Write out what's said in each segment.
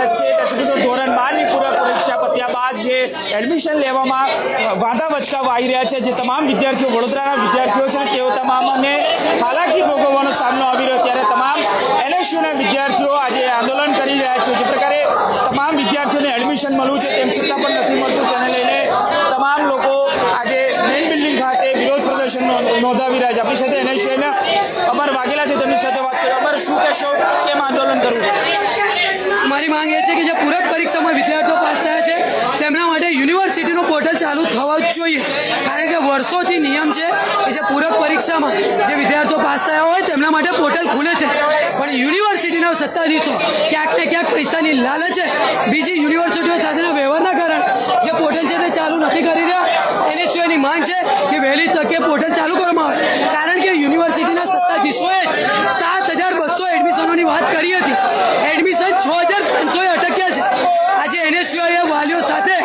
સ્વાગત છે. દર્શક મિત્રો, ધોરણ બારની પૂરક પરીક્ષા પત્યા બાદ જે એડમિશન લેવામાં વાંધા વચકાવા આવી રહ્યા છે જે તમામ વિદ્યાર્થીઓ, વડોદરાના વિદ્યાર્થીઓ છે તેઓ તમામને હાલાકી ભોગવવાનો સામનો આવી રહ્યો ત્યારે તમામ એનએસયુના વિદ્યાર્થીઓ આજે આંદોલન કરી રહ્યા છે. જે પ્રકારે તમામ વિદ્યાર્થીઓને એડમિશન મળવું છે તેમ છતાં પણ નથી મળતું. તેને લઈને તમામ લોકો આજે મેઇન બિલ્ડિંગ ખાતે વિરોધ પ્રદર્શન નોંધાવી રહ્યા છે. આપણી સાથે એનએસયુના અમર વાઘેલા છે તેમની સાથે વાત કરી. અમારે શું કહેશો? કેમ આંદોલન કરવું છે? મારી માંગ એ છે કે જે પૂરક પરીક્ષામાં વિદ્યાર્થીઓ પાસ થયા છે, તેમના માટે યુનિવર્સિટીનું પોર્ટલ ચાલુ થવા જ જોઈએ. કારણ કે વર્ષોથી નિયમ છે કે જે પૂરક પરીક્ષામાં જે વિદ્યાર્થીઓ પાસ થયા હોય તેમના માટે પોર્ટલ ખુલે છે. પણ યુનિવર્સિટીના સત્તાધીશો ક્યાંક ને ક્યાંક પૈસાની લાલચે બીજી યુનિવર્સિટીઓ સાથેના વ્યવહારના કારણે જે પોર્ટલ છે તે ચાલુ નથી કરી રહ્યા એની સિવાયની માંગ છે કે વહેલી તકે પોર્ટલ ચાલુ કરવામાં આવે કારણ કે યુનિવર્સિટીના સત્તાધીશોએ જ સાત હજાર બસો એડમિશનોની વાત કરી હતી એડમિશન છ હજાર પાંચસો અટક્યા છે આજે એનએસયુઆઈએ વાલીઓ સાથે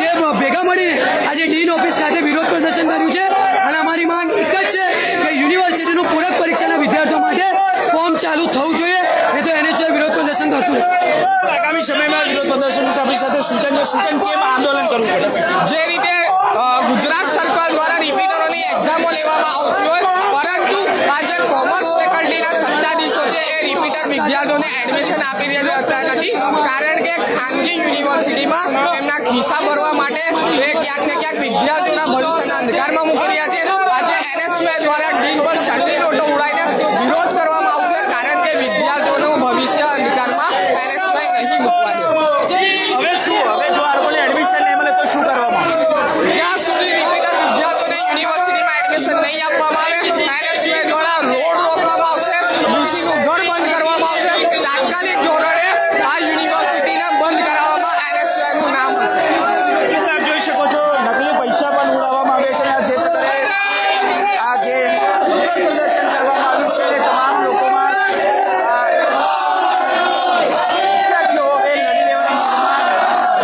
જે ભેગા મળીને આજે ડીન ઓફિસ ખાતે વિરોધ પ્રદર્શન કર્યું છે અને અમારી માંગ એક જ છે કે યુનિવર્સિટીનું પૂરક પરીક્ષાના વિદ્યાર્થીઓ માટે ફોર્મ ચાલુ થવું જોઈએ એ તો એનએસયુઆઈ વિરોધ પ્રદર્શન કરતું આગામી સમયમાં વિરોધ પ્રદર્શન આપણી સાથે સૂચન સૂચન કેમ આંદોલન કરવું પડે? જે રીતે ગુજરાત સરકાર દ્વારા રિપીટરોની એક્ઝામો લેવામાં આવતી હોય, પરંતુ આ જે કોમર્સ ફેકલ્ટીના સત્તાધીશો છે એ રિપીટર વિદ્યાર્થીઓને એડમિશન આપી દેતા નથી. કારણ કે ખાનગી યુનિવર્સિટીમાં એમના ખિસ્સા ભરવા માટે એ ક્યાંક ને ક્યાંક વિદ્યાર્થીઓના ભવિષ્યના અંધકારમાં મૂકી રહ્યા છે. આજે એનએસયુઆઈ દ્વારા ડીન પર ચંડી નોટો ઉડાઈને વિરોધ કરવામાં આવશે કારણ કે વિદ્યાર્થીઓનું ભવિષ્ય અંધકારમાં એનએસયુઆઈ નહીં મૂકવા દે હવે શું હવે જો આ લોકોને એડમિશન નહીં મળે તો શું કરવામાં આવે? જ્યાં સુધી રિપીટર વિદ્યાર્થીઓને યુનિવર્સિટીમાં એડમિશન નહીં આપવામાં આવે એનએસયુઆઈ દ્વારા રોડ રોકવામાં આવશે વીસીનું ઘર બંધ કરવામાં આવશે તાત્કાલિક ધોરણે આ યુનિવર્સિટીને બંધ કરાવવામાં એનએસયુઆઈનું નામ હશે એટલે આપ જોઈ શકો છો નકલી પૈસા પણ ઉડાવવામાં આવે છે અને આ જે પ્રકારે આ જે વિરોધ કરવામાં આવ્યું છે અને તમામ લોકોમાં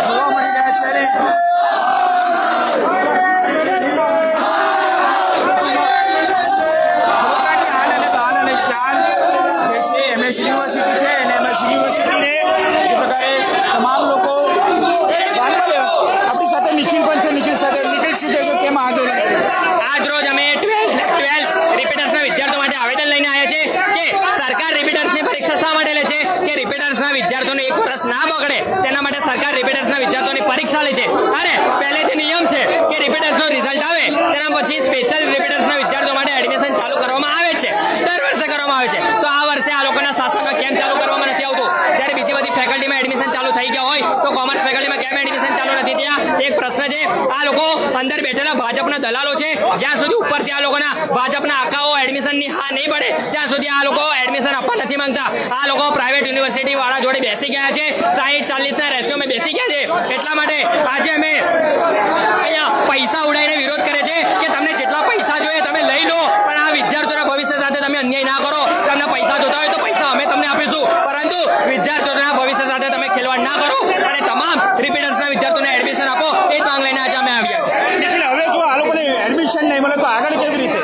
જોવા મળી રહ્યા છે અને એમએસ યુનિવર્સિટી છે અને એમએસ યુનિવર્સિટીને જે પ્રકારે તમામ લોકો આપણી સાથે નિખિલ પણ છે નિખિલ સાથે, નિખિલ શું કહેશો, કેમ કર્યું? આજ રોજ અમે ટ્વેલ્થ ટ્વેલ્થ રિપીટર્સના વિદ્યાર્થીઓ માટે આવેદન લઈને આવ્યા છે કે સરકાર રિપીટર્સની પરીક્ષા શા માટે લે છે કે રિપીટર્સના વિદ્યાર્થીઓને એક બગડે તેના માટે સરકાર રિપીટર્સના વિદ્યાર્થીઓની પરીક્ષા લે છે. અરે પહેલેથી નિયમ છે કે રિપીટર્સનો રિઝલ્ટ આવે તેના પછી સ્પેશિયલ રિપીટર્સના વિદ્યાર્થીઓ માટે એડમિશન ચાલુ કરવામાં આવે છે દર વર્ષે કરવામાં આવે છે તો આ વર્ષે આ લોકોના શાસનમાં કેમ ચાલુ કરવામાં નથી આવતું જ્યારે બીજી બધી ફેકલ્ટીમાં એડમિશન ચાલુ થઈ ગયા હોય તો કોમર્સ ફેકલ્ટીમાં કેમ એડમિશન ચાલુ નથી થયા એક પ્રશ્ન છે. આ લોકો અંદર બેઠેલા ભાજપના દલાલો છે. જ્યાં સુધી ઉપરથી આ લોકોના ભાજપના આકાઓ એડમિશનની હા નહીં પડે, ત્યાં સુધી આ લોકો એડમિશન આપવા નથી માંગતા. આ લોકો પ્રાઇવેટ યુનિવર્સિટી વાળા જોડે બેસી ગયા છે. સાહીઠ ચાલીસના રેશિયોમાં બેસી ગયા છે. એટલા માટે આજે અમે અહીંયા પૈસા ઉડાઈને વિરોધ કરે છે કે તમને જેટલા પૈસા જોઈએ તમે લઈ લો પણ આ વિદ્યાર્થીઓના ભવિષ્ય સાથે તમે અન્યાય ના કરો તમને પૈસા જોતા હોય તો પૈસા અમે તમને આપીશું પરંતુ વિદ્યાર્થીઓના ભવિષ્ય સાથે તમે ખેલવાડ ના કરો અને તમામ રિપીટર્સના વિદ્યાર્થીઓને એડમિશન આપો એ જ માંગ લઈને આજે અમે આવ્યા છે નિખિલ હવે જો આ લોકોને એડમિશન નહીં મળે તો આગળ કેવી રીતે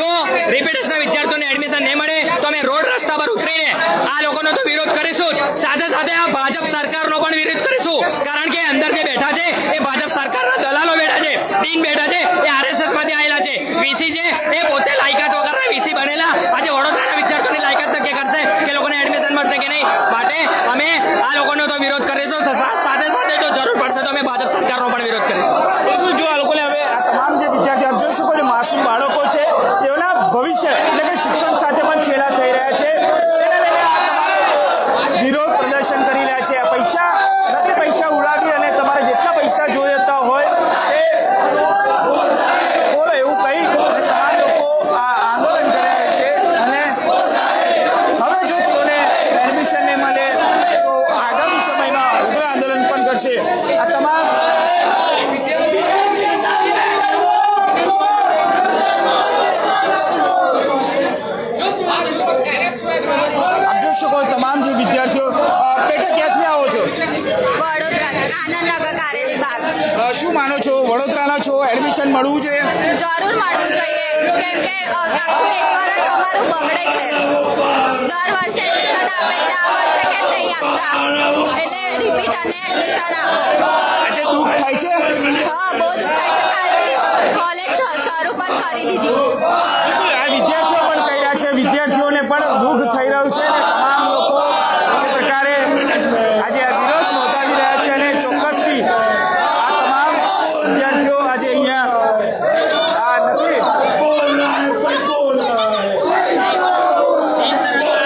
જો રિપીટર્સના વિદ્યાર્થીઓને એડમિશન નહીં મળે તો અમે રોડ રસ્તા પર ઉતરીને આ લોકોનો તો વિરોધ કરીશું સાથે સાથે આ ભાજપ સરકારનો પણ વિરોધ કરીશું. કારણ કે અંદર જે બેઠા છે, એ ભાજપ સરકારના દલાલો બેઠા છે, ડીન બેઠા છે, એ આરએસએસમાંથી આવેલા છે. વીસી છે, એ પોતે લાયકાત વગરના વીસી બનેલા. આજે વડોદરાના વિદ્યાર્થીઓની લાયકાત નક્કી કરશે કે લોકોને એડમિશન મળશે કે નહીં? માટે અમે આ લોકોનો તો વિરોધ કરીશું. સાથે સાથે જો જરૂર પડશે તો અમે ભાજપ સરકારનો પણ વિરોધ કરીશું. બિલકુલ જો આ લોકોને હવે આ તમામ જે વિદ્યાર્થીઓ જોઈ શકો છો, માસૂમ બાળકો છે, તેઓના ભવિષ્ય એટલે કે શિક્ષણ સાથે પણ છેડા થઈ રહ્યા છે તેને લઈને આ તમામ લોકો વિરોધ પ્રદર્શન કરી રહ્યા છે આ પૈસા નકલી પૈસા ઉડાવી અને તમારે જેટલા પૈસા જોઈતા હોય તે બોલો એવું કહી અને તમામ લોકો આ આંદોલન કરી રહ્યા છે અને હવે જો તેઓને એડમિશન નહીં મળે તો આગામી સમયમાં ઉગ્ર આંદોલન પણ કરશે આ તમામ આપ જોઈ શકો છો તમામ જે વિદ્યાર્થીઓ અ, બેટા ક્યાંથી આવો છો વડોદરા આનંદનગર કારેલી બાગ અ, શું માનો છો? વડોદરાના છો? એડમિશન મળવું જોઈએ જરૂર મળવું જોઈએ. કેમ કે આખું એક વર્ષ અમારું બગડે છે. દર વર્ષે એડમિશન આપે છે. આ વર્ષે કેમ નહીં નહીં આપતા? એટલે રિપીટ અને એડમિશન આપો. આજે દુઃખ થાય છે? હા બહુ દુઃખ થાય છે. કાલથી કોલેજ શરૂ પણ કરી દીધી. આ વિદ્યાર્થીઓ પણ કહી રહ્યા છે. વિદ્યાર્થીઓને પણ દુઃખ થઈ રહ્યું છે અને તમામ લોકો જે પ્રકારે આજે આ વિરોધ નોંધાવી રહ્યા છે અને ચોક્કસથી આ તમામ વિદ્યાર્થીઓ આજે અહીંયા આ નકલી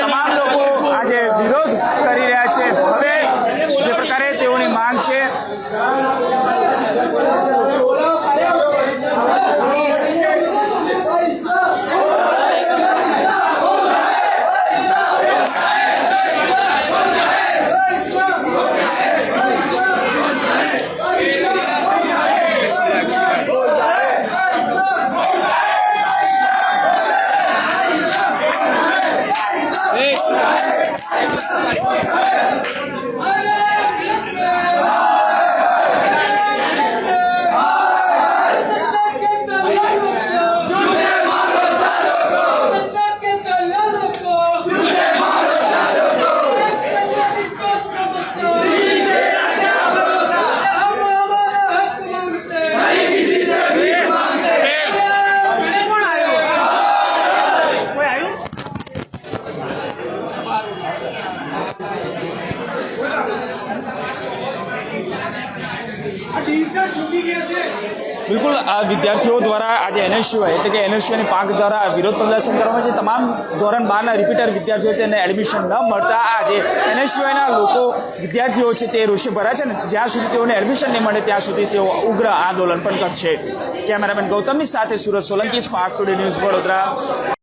તમામ લોકો આજે વિરોધ કરી રહ્યા છે હવે જે પ્રકારે તેઓની માંગ છે બિલકુલ વિદ્યાર્થીઓ દ્વારા આજે એનએસયુઆઈ એટલે કે એનએસયુઆઈની પાંખ દ્વારા વિરોધ પ્રદર્શન કરવામાં છે. તમામ ધોરણ બારના રિપીટર વિદ્યાર્થીઓ તેને એડમિશન ન મળતા આજે એનએસયુઆઈના લોકો, વિદ્યાર્થીઓ છે તે રોષે ભરાય છે ને જ્યાં સુધી તેઓને એડમિશન નહીં મળે, ત્યાં સુધી તેઓ ઉગ્ર આંદોલન પણ કરશે. કેમેરામેન ગૌતમની સાથે Surat Solanki Spark Today news Vadodara.